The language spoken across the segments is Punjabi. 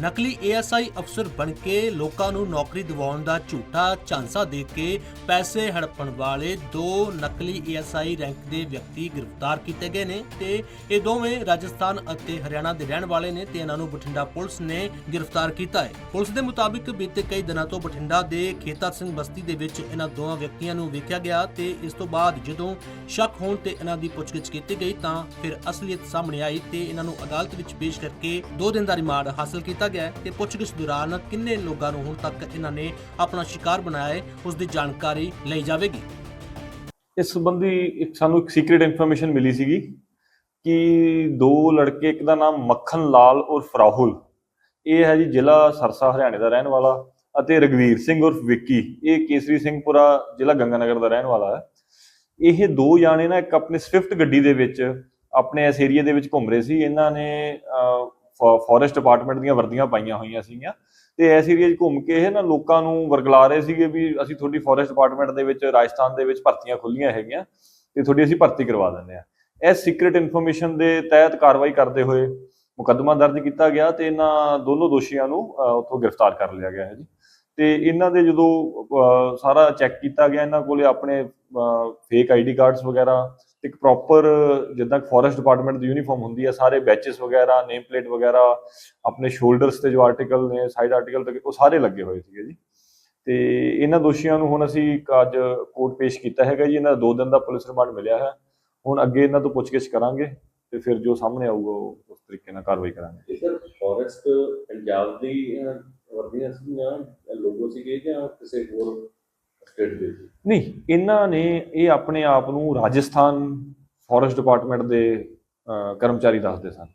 ਨਕਲੀ ਏਐਸਆਈ ਅਫਸਰ ਬਣ ਕੇ ਲੋਕਾਂ ਨੂੰ ਨੌਕਰੀ ਦਿਵਾਉਣ ਦਾ ਝੂਠਾ ਝਾਂਸਾ ਦੇ ਕੇ ਪੈਸੇ ਹੜਪਣ ਵਾਲੇ ਦੋ ਨਕਲੀ ਏਐਸਆਈ ਰੈਂਕ ਦੇ ਵਿਅਕਤੀ ਗ੍ਰਿਫਤਾਰ ਕੀਤੇ ਗਏ ਨੇ ਤੇ ਇਹ ਦੋਵੇਂ ਰਾਜਸਥਾਨ ਅਤੇ ਹਰਿਆਣਾ ਦੇ ਰਹਿਣ ਵਾਲੇ ਨੇ ਤੇ ਇਹਨਾਂ ਨੂੰ ਬਠਿੰਡਾ ਪੁਲਿਸ ਨੇ ਗ੍ਰਿਫਤਾਰ ਕੀਤਾ ਹੈ। ਪੁਲਿਸ ਦੇ ਮੁਤਾਬਿਕ ਬੀਤੇ ਕਈ ਦਿਨਾਂ ਤੋਂ ਬਠਿੰਡਾ ਦੇ ਖੇਤਾ ਸਿੰਘ ਬਸਤੀ ਦੇ ਵਿੱਚ ਇਹਨਾਂ ਦੋਵਾਂ ਵਿਅਕਤੀਆਂ ਨੂੰ ਵੇਖਿਆ ਗਿਆ ਤੇ ਇਸ ਤੋਂ ਬਾਅਦ ਜਦੋਂ ਸ਼ੱਕ ਹੋਣ ਤੇ ਇਹਨਾਂ ਦੀ ਪੁੱਛਗਿੱਛ ਕੀਤੀ ਗਈ ਤਾਂ ਫਿਰ ਅਸਲੀਅਤ ਸਾਹਮਣੇ ਆਈ ਤੇ ਇਹਨਾਂ ਨੂੰ ਅਦਾਲਤ ਵਿੱਚ ਪੇਸ਼ ਕਰਕੇ 2 ਦਿਨ ਦਾ ਰਿਮਾਂਡ ਹਾਸਲ ਕੀਤਾ ਗਿਆ ਤੇ ਪੁੱਛਗਿੱਛ ਦੌਰਾਨ ਕਿੰਨੇ ਲੋਕਾਂ ਨੂੰ ਹੁਣ ਤੱਕ ਇਹਨਾਂ ਨੇ ਆਪਣਾ ਸ਼ਿਕਾਰ ਬਣਾਇਆ ਹੈ, ਉਸ ਦੀ ਜਾਣਕਾਰੀ ਲਈ ਜਾਵੇਗੀ। ਇਸ ਸੰਬੰਧੀ ਸਾਨੂੰ ਇੱਕ ਸੀਕ੍ਰੀਟ ਇਨਫੋਰਮੇਸ਼ਨ ਮਿਲੀ ਸੀਗੀ ਕਿ ਦੋ ਲੜਕੇ, ਇੱਕ ਦਾ ਨਾਮ ਮੱਖਣ ਲਾਲ ਉਰਫ ਰਾਹੁਲ, ਇਹ ਹੈ ਜੀ ਜ਼ਿਲ੍ਹਾ ਸਰਸਾ, ਹਰਿਆਣੇ ਦਾ ਰਹਿਣ ਵਾਲਾ ਅਤੇ ਰਗਵੀਰ ਸਿੰਘ ਔਰ ਵਿੱਕੀ, ਇਹ ਕੇਸਰੀ ਸਿੰਘਪੁਰਾ ਜ਼ਿਲ੍ਹਾ ਗੰਗਾਨਗਰ ਦਾ ਰਹਿਣ ਵਾਲਾ ਹੈ। ਇਹ ਦੋ ਜਾਣੇ ਨਾ ਇੱਕ ਆਪਣੇ ਸਵਿਫਟ ਗੱਡੀ ਦੇ ਵਿੱਚ ਆਪਣੇ ਇਸ ਏਰੀਆ ਦੇ ਵਿੱਚ ਘੁੰਮ ਰਹੇ ਸੀ। ਇਹਨਾਂ ਨੇ ਫੋਰੈਸਟ ਡਿਪਾਰਟਮੈਂਟ ਦੀਆਂ ਵਰਦੀਆਂ ਪਾਈਆਂ ਹੋਈਆਂ ਸੀਗੀਆਂ। ਤੇ ਇਸ ਏਰੀਆ 'ਚ ਘੁੰਮ ਕੇ ਇਹ ਨਾ ਲੋਕਾਂ ਨੂੰ ਵਰਗਲਾ ਰਹੇ ਸੀਗੇ ਵੀ ਅਸੀਂ ਤੁਹਾਡੀ ਫੋਰੈਸਟ ਡਿਪਾਰਟਮੈਂਟ ਦੇ ਵਿੱਚ, ਰਾਜਸਥਾਨ ਦੇ ਵਿੱਚ ਭਰਤੀਆਂ ਖੁੱਲੀਆਂ ਹੈਗੀਆਂ ਤੇ ਤੁਹਾਡੀ ਅਸੀਂ ਭਰਤੀ ਕਰਵਾ ਦਿੰਦੇ ਆ ਇਸ ਸੀਕ੍ਰੀਟ ਇਨਫੋਰਮੇਸ਼ਨ ਦੇ ਤਹਿਤ ਕਾਰਵਾਈ ਕਰਦੇ ਹੋਏ ਮੁਕੱਦਮਾ ਦਰਜ ਕੀਤਾ ਗਿਆ ਤੇ ਇਹਨਾਂ ਦੋਨੋਂ ਦੋਸ਼ੀਆਂ ਨੂੰ ਉੱਥੋਂ ਗ੍ਰਿਫਤਾਰ ਕਰ ਲਿਆ ਗਿਆ ਹੈ ਜੀ। ਤੇ ਇਹਨਾਂ ਦੇ ਜਦੋਂ ਸਾਰਾ ਚੈੱਕ ਕੀਤਾ ਗਿਆ, ਇਹਨਾਂ ਕੋਲੇ ਆਪਣੇ ਫੇਕ ਆਈਡੀ ਕਾਰਡਸ ਵਗੈਰਾ ਇੱਕ ਪ੍ਰੋਪਰ ਜਿੱਦਾਂ ਫੋਰੈਸਟ ਡਿਪਾਰਟਮੈਂਟ ਦੀ ਯੂਨੀਫਾਰਮ ਹੁੰਦੀ ਹੈ ਸਾਰੇ ਬੈਚਸ ਵਗੈਰਾ ਨੇਮ ਪਲੇਟ ਵਗੈਰਾ ਆਪਣੇ ਸ਼ੋਲਡਰਸ ਤੇ ਜੋ ਆਰਟੀਕਲ ਨੇ ਸਾਈਡ ਆਰਟੀਕਲ ਤੇ ਉਹ ਸਾਰੇ ਲੱਗੇ ਹੋਏ ਸੀਗੇ ਜੀ। ਤੇ ਇਹਨਾਂ ਦੋਸ਼ੀਆਂ ਨੂੰ ਹੁਣ ਅਸੀਂ ਅੱਜ ਕੋਰਟ ਪੇਸ਼ ਕੀਤਾ ਹੈਗਾ ਜੀ ਇਹਨਾਂ ਦਾ 2 ਦਿਨ ਦਾ ਪੁਲਿਸ ਰਿਮਾਂਡ ਮਿਲਿਆ ਹੈ। ਹੁਣ ਅੱਗੇ ਇਹਨਾਂ ਤੋਂ ਪੁੱਛਗਿੱਛ ਕਰਾਂਗੇ ਤੇ ਫਿਰ ਜੋ ਸਾਹਮਣੇ ਆਊਗਾ ਉਹ ਉਸ ਤਰੀਕੇ ਨਾਲ ਕਾਰਵਾਈ ਕਰਾਂਗੇ। ਸਰ ਫੋਰੈਸਟ ਪੰਜਾਬ ਦੀ ਅਹ, ਵਰਦੀਆਂ ਸੀਗੀਆਂ ਲੋਗੋ ਸੀਗੇ ਜਾਂ ਕਿਸੇ ਹੋਰ ਸਟੇਟ ਦੇ ਨਹੀਂ ਇਹਨਾਂ ਨੇ ਇਹ ਆਪਣੇ ਆਪ ਨੂੰ ਰਾਜਸਥਾਨ ਫੋਰੈਸਟ ਡਿਪਾਰਟਮੈਂਟ ਦੇ ਅਹ, ਕਰਮਚਾਰੀ ਦੱਸਦੇ ਸਨ।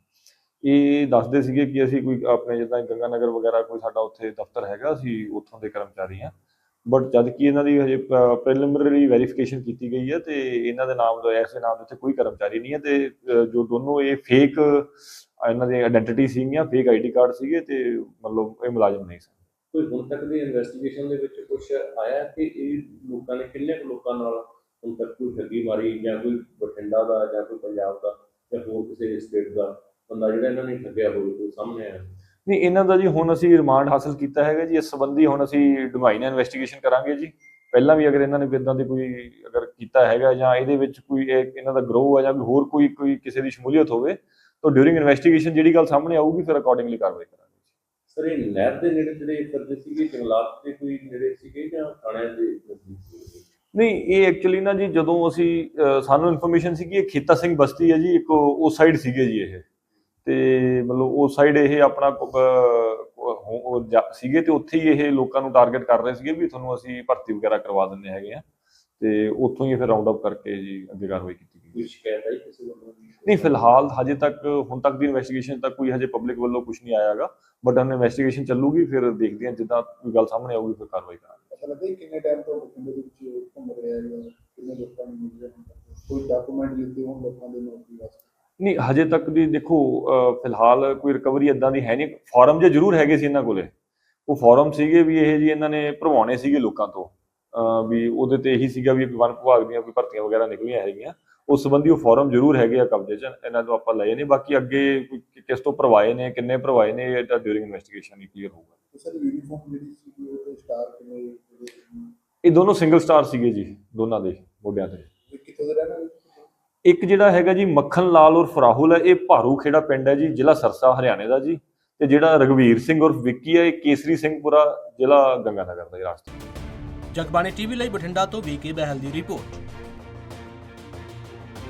ਇਹ ਦੱਸਦੇ ਸੀਗੇ ਕਿ ਅਸੀਂ ਕੋਈ ਆਪਣੇ ਜਿੱਦਾਂ ਗੰਗਾਨਗਰ ਵਗੈਰਾ ਕੋਈ ਸਾਡਾ ਉੱਥੇ ਦਫ਼ਤਰ ਹੈਗਾ ਅਸੀਂ ਉੱਥੋਂ ਦੇ ਕਰਮਚਾਰੀ ਹਾਂ। ਬਟ ਜਦ ਕਿ ਇਹਨਾਂ ਦੀ ਹਜੇ ਪ੍ਰੀਲਿਮਿਨਰੀ ਵੈਰੀਫਿਕੇਸ਼ਨ ਕੀਤੀ ਗਈ ਹੈ ਤੇ ਇਹਨਾਂ ਦੇ ਨਾਮ ਦਾ ਐਸੇ ਨਾਮ ਦੇ ਉੱਤੇ ਕੋਈ ਕਰਮਚਾਰੀ ਨਹੀਂ ਹੈ ਤੇ ਜੋ ਦੋਨੋਂ ਇਹ ਫੇਕ ਇਹਨਾਂ ਦੀ ਆਇਡੈਂਟੀਟੀ ਸੀਗੀਆਂ ਫੇਕ ਆਈਡੀ ਕਾਰਡ ਸੀਗੇ ਤੇ ਮਤਲਬ ਇਹ ਮੁਲਾਜ਼ਮ ਨਹੀਂ ਸਨ। ਕੋਈ ਹੁਣ ਤੱਕ ਦੀ ਇਨਵੈਸਟੀਗੇਸ਼ਨ ਦੇ ਵਿੱਚ ਕੁਝ ਆਇਆ ਕਿ ਇਹ ਲੋਕਾਂ ਨੇ ਕਿੰਨੇ ਕੁ ਲੋਕਾਂ ਨਾਲ ਹੁਣ ਤੱਕ ਕੋਈ ਠੱਗੀ ਮਾਰੀ ਜਾਂ ਕੋਈ ਬਠਿੰਡਾ ਦਾ ਜਾਂ ਕੋਈ ਪੰਜਾਬ ਦਾ ਜਾਂ ਹੋਰ ਕਿਸੇ ਸਟੇਟ ਦਾ ਬੰਦਾ ਜਿਹੜਾ ਇਹਨਾਂ ਨੇ ਠੱਗਿਆ ਹੋਵੇ, ਕੋਈ ਸਾਹਮਣੇ ਆਇਆ? ਨਹੀਂ, ਇਹਨਾਂ ਦਾ ਜੀ ਹੁਣ ਅਸੀਂ ਰਿਮਾਂਡ ਹਾਸਲ ਕੀਤਾ ਹੈਗਾ ਜੀ, ਇਸ ਸੰਬੰਧੀ ਹੁਣ ਅਸੀਂ ਡੂੰਘਾਈ ਇਨਵੈਸਟੀਗੇਸ਼ਨ ਕਰਾਂਗੇ ਜੀ। ਪਹਿਲਾਂ ਵੀ ਅਗਰ ਇਹਨਾਂ ਨੇ ਇਦਾਂ ਦੀ ਕੋਈ ਅਗਰ ਕੀਤਾ ਹੈਗਾ ਜਾਂ ਇਹਦੇ ਵਿੱਚ ਕੋਈ ਇਹਨਾਂ ਦਾ ਗਰੋਹ ਹੈ ਜਾਂ ਕੋਈ ਹੋਰ ਕੋਈ ਕੋਈ ਕਿਸੇ ਦੀ ਸ਼ਮੂਲੀਅਤ ਹੋਵੇ, ਤਾਂ ਡਿਊਰਿੰਗ ਇਨਵੈਸਟੀਗੇਸ਼ਨ ਜਿਹੜੀ ਗੱਲ ਸਾਹਮਣੇ ਆਊਗੀ, ਫਿਰ ਅਕੋਰਡਿੰਗਲੀ ਕਾਰਵਾਈ ਕਰਾਂਗੇ। ਸਰ, ਇਹ ਨਹਿਰ ਦੇ ਨੇੜੇ ਜਿਹੜੇ ਫਿਰਦੇ ਸੀਗੇ, ਜੰਗਲਾਤ ਦੇ ਕੋਈ ਨੇੜੇ ਸੀਗੇ ਜਾਂ ਥਾਣਿਆਂ ਦੇ ਨਜ਼ਦੀਕ ਸੀਗੇ? ਨਹੀਂ, ਇਹ ਐਕਚੁਅਲੀ ਨਾ ਜੀ ਜਦੋਂ ਅਸੀਂ ਸਾਨੂੰ ਇਨਫੋਰਮੇਸ਼ਨ ਸੀ ਕਿ ਇਹ ਖੇਤਾ ਸਿੰਘ ਬਸਤੀ ਹੈ ਜੀ, ਇੱਕ ਉਸ ਸਾਈਡ ਸੀਗੇ ਜੀ ਇਹ। ਤੇ ਮਤਲਬ ਉਸ ਸਾਈਡ ਇਹ ਆਪਣਾ ਸੀਗੇ ਤੇ ਉੱਥੇ ਹੀ ਇਹ ਲੋਕਾਂ ਨੂੰ ਟਾਰਗੇਟ ਕਰ ਰਹੇ ਸੀਗੇ ਵੀ ਤੁਹਾਨੂੰ ਅਸੀਂ ਭਰਤੀ ਵਗੈਰਾ ਕਰਵਾ ਦਿੰਦੇ ਹੈਗੇ ਆ। ਤੇ ਉੱਥੋਂ ਹੀ ਫਿਰ ਰਾਉਂਡ ਅਪ ਕਰਕੇ ਜੀ ਅੱਗੇ ਕਾਰਵਾਈ ਕੀਤੀ ਗਈ। ਕੋਈ ਸ਼ਿਕਾਇਤ ਆਈ ਕਿਸੇ ਵੱਲੋਂ ਨਹੀਂ ਫਿਲਹਾਲ ਹਜੇ ਤੱਕ ਹੁਣ ਤੱਕ ਦੀ ਇਨਵੈਸਟੀਗੇਸ਼ਨ ਤੱਕ ਕੋਈ ਹਜੇ ਪਬਲਿਕ ਵੱਲੋਂ ਕੁਝ ਨਹੀਂ ਆਇਆਗਾ। ਬਟ ਹੁਣ ਇਨਵੈਸਟੀਗੇਸ਼ਨ ਚੱਲੂਗੀ ਫਿਰ ਦੇਖਦੇ ਹਾਂ ਜਿੱਦਾਂ ਕੋਈ ਗੱਲ ਸਾਹਮਣੇ ਆਊਗੀ ਫਿਰ ਕਾਰਵਾਈ ਕਰਾਂਗੇ। ਪਤਾ ਲੱਗਾ ਜੀ ਕਿੰਨੇ ਟਾਈਮ ਤੋਂ ਬਠਿੰਡੇ ਦੇ ਵਿੱਚ ਘੁੰਮ ਰਿਹਾ ਹੈ ਕਿੰਨੇ ਲੋਕਾਂ ਨੂੰ ਮਿਲ ਰਿਹਾ ਹੈ? ਕੋਈ ਡਾਕੂਮੈਂਟ ਲਿਖਦੇ ਹੋਣ ਲੋਕਾਂ ਦੇ ਨੌਕਰੀ ਵਾਸਤੇ? ਨਹੀਂ ਹਜੇ ਤੱਕ ਦੀ ਦੇਖੋ ਫਿਲਹਾਲ ਕੋਈ ਰਿਕਵਰੀ ਇਦਾਂ ਦੀ ਹੈ ਨਹੀਂ। ਫਾਰਮ ਜੇ ਜ਼ਰੂਰ ਹੈਗੇ ਸੀ ਇਹਨਾਂ ਕੋਲੇ ਉਹ ਫਾਰਮ ਸੀਗੇ ਵੀ ਇਹ ਜੀ ਇਹਨਾਂ ਨੇ ਭਰਵਾਉਣੇ ਸੀਗੇ ਲੋਕਾਂ ਤੋਂ। ਵੀ ਉਹਦੇ ਤੇ ਇਹੀ ਸੀਗਾ ਵੀ ਵਨ ਵਿਭਾਗ ਦੀਆਂ ਕੋਈ ਭਰਤੀਆਂ ਵਗੈਰਾ ਨਿਕਲੀਆਂ ਹੈਗੀਆਂ। ਉਸ ਸੰਬੰਧੀ ਉਹ ਫਾਰਮ ਜ਼ਰੂਰ ਹੈਗੇ ਆ ਕਬਜ਼ੇ 'ਚ ਇਹਨਾਂ ਤੋਂ ਆਪਾਂ ਲਏ ਨੇ। ਬਾਕੀ ਅੱਗੇ ਕਿਸ ਤੋਂ ਭਰਵਾਏ ਨੇ ਕਿੰਨੇ ਭਰਵਾਏ ਨੇ ਇਹ ਤਾਂ ਡਿਊਰਿੰਗ ਇਨਵੈਸਟੀਗੇਸ਼ਨ ਹੀ ਕਲੀਅਰ ਹੋਊਗਾ। ਸਰ ਯੂਨੀਫਾਰਮ ਜਿਹੜੀ ਸੀ ਉਹ ਸਟਾਰ ਕਿੰਨੇ ਜਿਹੜੇ ਇਹ ਦੋਨੋਂ ਸਿੰਗਲ ਸਟਾਰ ਸੀਗੇ ਜੀ ਦੋਨਾਂ ਦੇ ਮੋਢਿਆਂ ਤੇ। ਕਿੱਥੋਂ ਦੇ ਰਹਿਣ? ਇੱਕ ਜਿਹੜਾ ਹੈਗਾ ਜੀ ਮੱਖਣ ਲਾਲ ਉਰਫ ਰਾਹੁਲ ਹੈ ਇਹ ਭਾਰੂ ਖੇੜਾ ਪਿੰਡ ਹੈ ਜੀ ਜ਼ਿਲ੍ਹਾ ਸਰਸਾ ਹਰਿਆਣੇ ਦਾ ਜੀ। ਤੇ ਜਿਹੜਾ ਰਗਵੀਰ ਸਿੰਘ ਉਰਫ ਵਿੱਕੀ ਹੈ ਇਹ ਕੇਸਰੀ ਸਿੰਘਪੁਰਾ ਜ਼ਿਲ੍ਹਾ ਗੰਗਾਨਗਰ ਦਾ ਰਾਜਸਥਾਨ। ਜਗਬਾਣੀ ਟੀਵੀ ਲਈ ਬਠਿੰਡਾ ਤੋਂ ਵੀਕੇ ਬਹਿਲ ਦੀ ਰਿਪੋਰਟ।